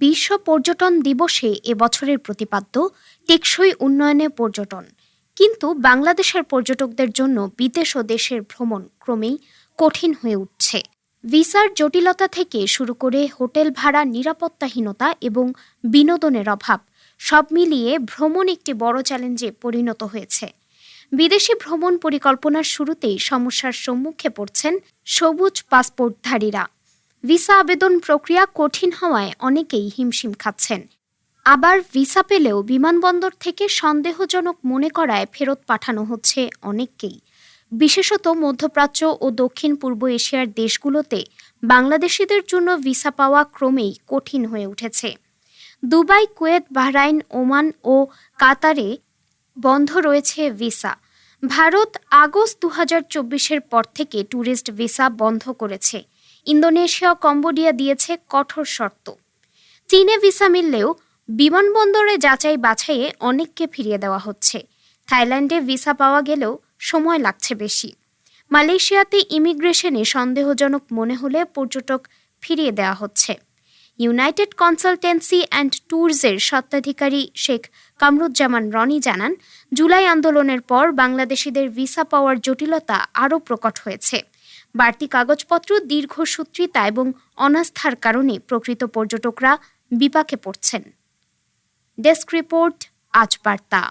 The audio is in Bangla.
বিশ্ব পর্যটন দিবসে এবছরের প্রতিপাদ্য টেকসই উন্নয়নে পর্যটন। কিন্তু বাংলাদেশের পর্যটকদের জন্য বিদেশ ও দেশের ভ্রমণ ক্রমেই কঠিন হয়ে উঠছে। ভিসার জটিলতা থেকে শুরু করে হোটেল ভাড়া নিরাপত্তাহীনতা এবং বিনোদনের অভাব সব মিলিয়ে ভ্রমণ একটি বড় চ্যালেঞ্জে পরিণত হয়েছে। বিদেশি ভ্রমণ পরিকল্পনার শুরুতেই সমস্যার সম্মুখে পড়ছেন সবুজ পাসপোর্টধারীরা। ভিসা আবেদন প্রক্রিয়া কঠিন হওয়ায় অনেকেই হিমশিম খাচ্ছেন। আবার ভিসা পেলেও বিমানবন্দর থেকে সন্দেহজনক মনে করায় ফেরত পাঠানো হচ্ছে অনেককেই। বিশেষত মধ্যপ্রাচ্য ও দক্ষিণ পূর্ব এশিয়ার দেশগুলোতে বাংলাদেশিদের জন্য ভিসা পাওয়া ক্রমেই কঠিন হয়ে উঠেছে। দুবাই, কুয়েত, বাহরাইন, ওমান ও কাতারে বন্ধ রয়েছে ভিসা। ভারত আগস্ট দু হাজার পর থেকে ট্যুরিস্ট ভিসা বন্ধ করেছে। ইন্দোনেশিয়া কম্বোডিয়া দিয়েছে কঠোর শর্ত। চীনে ভিসা মিললেও বিমানবন্দরে যাচাই বাছাইয়ে অনেককে ফিরিয়ে দেওয়া হচ্ছে। থাইল্যান্ডে ভিসা পাওয়া গেলেও সময় লাগছে বেশি। মালয়েশিয়াতে ইমিগ্রেশনে সন্দেহজনক মনে হলে পর্যটক ফিরিয়ে দেওয়া হচ্ছে। ইউনাইটেড কনসালটেন্সি অ্যান্ড ট্যুরসের স্বত্বাধিকারী শেখ কামরুজ্জামান রনি জানান, জুলাই আন্দোলনের পর বাংলাদেশিদের ভিসা পাওয়ার জটিলতা আরও প্রকট হয়েছে। বাড়তি কাগজপত্র, দীর্ঘ সূত্রিতা এবং অনাস্থার কারণে প্রকৃত পর্যটকরা বিপাকে পড়ছেন। ডেস্ক রিপোর্ট, আজ বার্তা।